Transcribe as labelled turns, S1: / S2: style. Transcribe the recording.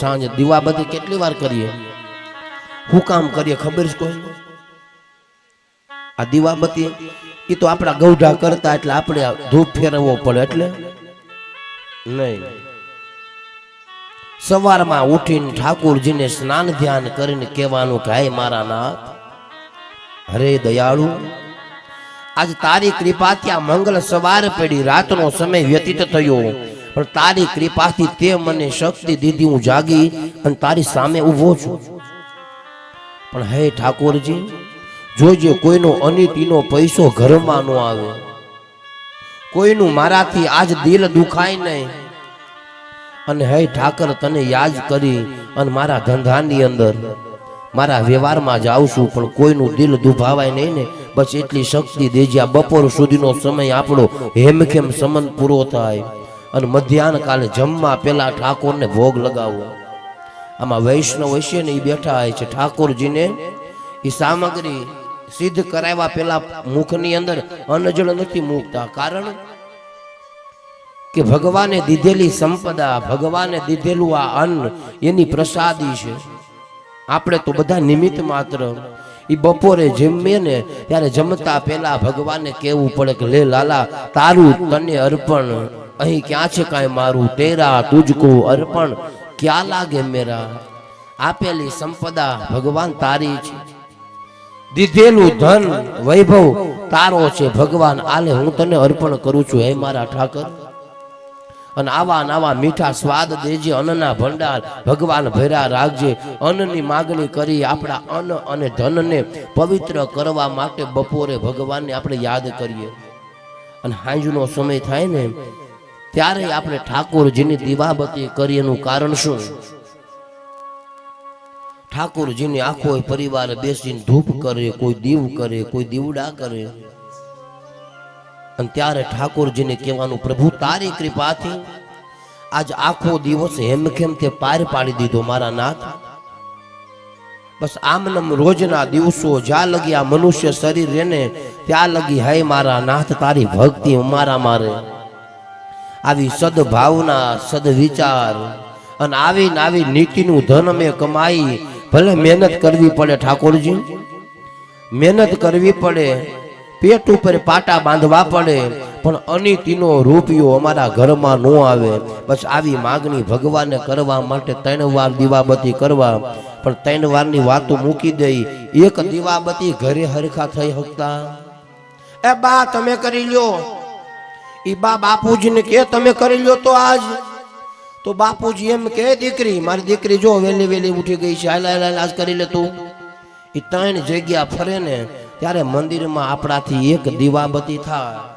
S1: સાંજે દીવાબત્તી કેટલી વાર કરીએ? હું કામ કરીએ ખબર છે કોઈ? આ દીવાબત્તી એ તો આપણા ગૌઢા કરતા એટલે આપણે ધૂપ ફેરવવો પડે, એટલે? નહીં. સવારમાં ઉઠીને ઠાકોરજીને સ્નાન ધ્યાન કરીને કહેવાનું કે, હે મારા નાથ, હરે દયાળુ, આજ તારી કૃપાથી આ મંગલ સવાર પડી, રાતનો સમય વ્યતીત થયો. પણ તારી કૃપાથી તે મને શક્તિ દીધી હું જાગી અને તારી સામે ઊભો છું. પણ હે ઠાકોરજી, જોજે કોઈનો અનિતિનો પૈસો ઘરમાં ન આવે. કોઈનું મારાથી આજ દિલ દુખાય નહીં. અને હે ઠાકર, તને યાદ કરી અને મારા ધંધાની અંદર, મારા વ્યવહારમાં જાઉં છું, પણ કોઈનું દિલ દુભાવાય નહીં ને. બસ એટલી શક્તિ દેજે, આ બપોર સુધીનો સમય આપણો હેમખેમ સમન પૂરો થાય. અને મધ્યાહન કાલે જમવા પેલા ઠાકોરને ભોગ લગાવવો આમાં વૈષ્ણવ હશે ને એ બેઠા હોય છે. ઠાકોરજીને એ સામગ્રી સિદ્ધ કરાવ્યા પેલા મુખની અંદર અન્નજળ નથી મૂકતા. કારણ કે ભગવાને દીધેલી સંપદા, ભગવાને દીધેલું આ અન્ન, એની પ્રસાદી છે. આપણે તો બધા નિમિત્ત માત્ર એ બપોરે જમીએ ને ત્યારે જમતા પહેલા ભગવાનને કહેવું પડે કે, લે લાલા, તારું તને અર્પણ. અહીં ક્યાં છે કાંઈ મારું તેરા તુજકો અર્પણ? ક્યાં લાગે મેરા? આપેલી સંપદા ભગવાન તારી છે. દીધેલું ધન વૈભવ તારો છે ભગવાન. આલે હું તને અર્પણ કરું છું હે મારા ઠાકર. અને આવા નવા મીઠા સ્વાદ દેજે, અન્નના ભંડાર ભગવાન ભેરા રાખજે. અન્નની માગણી કરી આપણા અન્ન અને ધનને પવિત્ર કરવા માટે બપોરે ભગવાનને આપણે યાદ કરીએ. અને હાંજનો સમય થાય ને ત્યારે આપણે ઠાકોરજીની દીવાબત્તી કરી એનું કારણ શું? ઠાકોરજીની આખો પરિવાર બેસીને ધૂપ કરે, કોઈ દીવ કરે, કોઈ દીવડા કરે. અને ત્યારે ઠાકોરજીને કહેવાનું, પ્રભુ, તારી કૃપાથી આજ આખો દિવસ હેમખેમ તે પાર પાડી દીધો મારા નાથ. બસ આમનમ રોજના દિવસો જ્યાં લગી આ મનુષ્ય શરીર રેને ત્યાં લગી હે મારા નાથ, તારી ભક્તિ મારા મારે. આવી સદભાવના, સદવિચાર અને આવી ને આવી નીતિનું ધન મેં કમાઈ, ભલે મહેનત કરવી પડે ઠાકોરજી, મહેનત કરવી પડે, પેટ ઉપર પાટા બાંધવા પડે, પણ અનિતિનો રૂપિયો અમારા ઘરમાં ન આવે. બસ આવી માગણી ભગવાનને કરવા માટે ત્રણ વાર દીવાબત્તી કરવા, પણ ત્રણ વારની વાતો મૂકી દઈ, એક દીવાબત્તી ઘરે હરખા થઈ શકતા એ બા, તમે કરી લ્યો. ઈ બા બાપુજીને કે તમે કરી લ્યો તો આજ. તો બાપુજી એમ કે, દીકરી, મારી દીકરી જો વેલી વેલી ઉઠી ગઈ છે, હાલ હાલ આજ કરી લે તું. એ ત્રણ જગ્યા ફરે ને, ત્યારે મંદિરમાં આપણાથી એક દીવાબતી થાય.